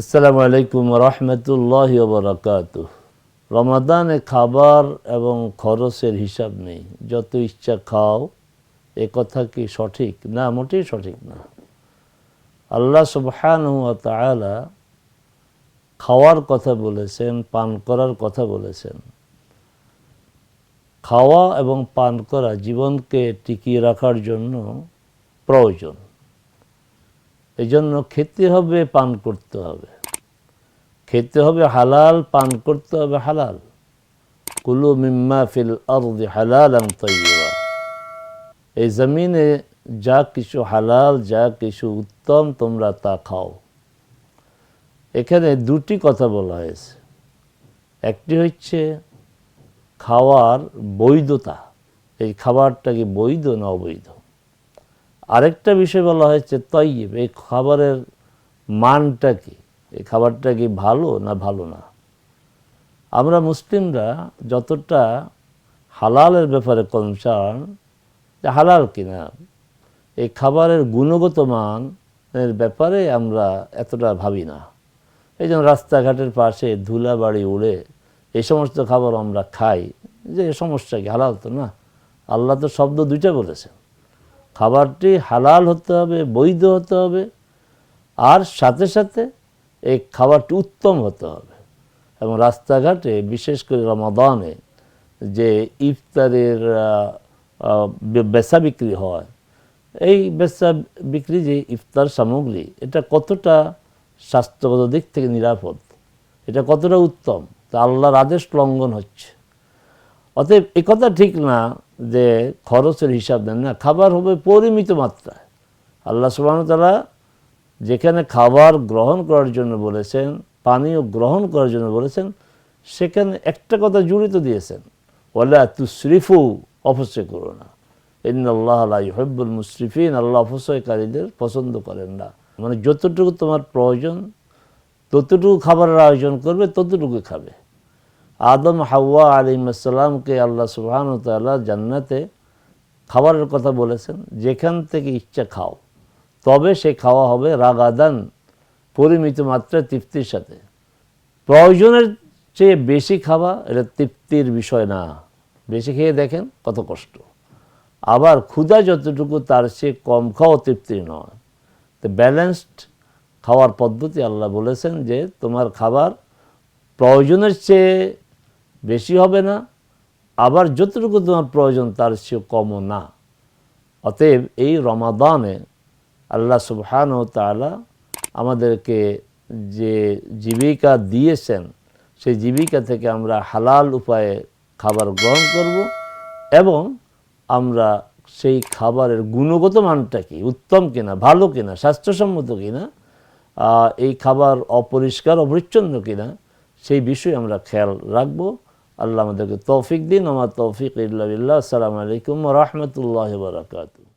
আসসালামু আলাইকুম রহমতুল্লাহ বরকাত রমাদানে খাবার এবং খরচের হিসাব নেই। যত ইচ্ছা খাও, এ কথা কি সঠিক? না, মোটেই সঠিক না। আল্লাহ সুবহান খাওয়ার কথা বলেছেন, পান করার কথা বলেছেন। খাওয়া এবং পান করা জীবনকে টিকিয়ে রাখার জন্য প্রয়োজন। এই জন্য খেতে হবে, পান করতে হবে। খেতে হবে হালাল, পান করতে হবে হালাল। কুলু মিম্মা ফিল আরদি হালাল তৈবা এই জমিনে যা কিছু হালাল, যা কিছু উত্তম তোমরা তা খাও। এখানে দুটি কথা বলা হয়েছে। একটি হচ্ছে খাওয়ার বৈধতা। এই খাবারটা কি বৈধ না অবৈধ? আরেকটা বিষয় বলা হয়েছে তৈব এই খাবারের মানটা কি? এই খাবারটা কি ভালো না ভালো না? আমরা মুসলিমরা যতটা হালালের ব্যাপারে কনসার্ন যে হালাল কিনা, এই খাবারের গুণগত মানের ব্যাপারে আমরা এতটা ভাবি না। এই জন্য রাস্তাঘাটের পাশে ধুলা বাড়ি উড়ে এই সমস্ত খাবার আমরা খাই, যে সমস্যা কি? হালাল তো না। আল্লাহ তো শব্দ দুইটা বলেছেন। খাবারটি হালাল হতে হবে, বৈধ হতে হবে, আর সাথে সাথে এই খাবারটি উত্তম হতে হবে। এবং রাস্তাঘাটে, বিশেষ করে রমাদানে, যে ইফতারের বেচা বিক্রি হয়, এই বেচা বিক্রি যে ইফতার সামগ্রী, এটা কতটা স্বাস্থ্যগত দিক থেকে নিরাপদ? এটা কতটা উত্তম? তা আল্লাহর আদেশ লঙ্ঘন হচ্ছে। অতএব এ কথা ঠিক না যে খরচের হিসাব দেন না, খাবার হবে পরিমিত মাত্রায়। আল্লাহ সুবাহতালা যেখানে খাবার গ্রহণ করার জন্য বলেছেন, পানীয় গ্রহণ করার জন্য বলেছেন, সেখানে একটা কথা জড়িত দিয়েছেন ওলা তুসরিফু, অপচয় করো না। ইন আল্লাহ হব্বুল মুসরিফিন, আল্লাহ অপচয়কারীদের পছন্দ করেন না। মানে যতটুকু তোমার প্রয়োজন, ততটুকু খাবারের আয়োজন করবে ততটুকু খাবে। আদম হাওয়া আলিমাসাল্লামকে আল্লাহ সুবাহান তাল্লাহ জান্নাতে খাবারের কথা বলেছেন, যেখান থেকে ইচ্ছা খাও। তবে সে খাওয়া হবে রাগাদান, পরিমিত মাত্রায় তৃপ্তির সাথে। প্রয়োজনের চেয়ে বেশি খাওয়া এটা তৃপ্তির বিষয় না। বেশি খেয়ে দেখেন কত কষ্ট। আবার ক্ষুধা যতটুকু, তার চেয়ে কম খাওয়া তৃপ্তির নয়। তো ব্যালেন্সড খাওয়ার পদ্ধতি আল্লাহ বলেছেন যে, তোমার খাবার প্রয়োজনের চেয়ে বেশি হবে না, আবার যতটুকু তোমার প্রয়োজন তার চেয়ে কমও না। অতএব এই রমাদানে আল্লাহ সুবহান ও তালা আমাদেরকে যে জীবিকা দিয়েছেন, সেই জীবিকা থেকে আমরা হালাল উপায়ে খাবার গ্রহণ করব এবং আমরা সেই খাবারের গুণগত মানটা কি, উত্তম কিনা, ভালো কিনা, স্বাস্থ্যসম্মত কিনা এই খাবার অপরিষ্কার, অপরিচ্ছন্ন কিনা, সেই বিষয়ে আমরা খেয়াল রাখব। আল্লাহ আমাদেরকে তৌফিক দিন আমার তৌফিক ইল্লা আসসালামু আলাইকুম রহমতুল্লাহ বারকাতু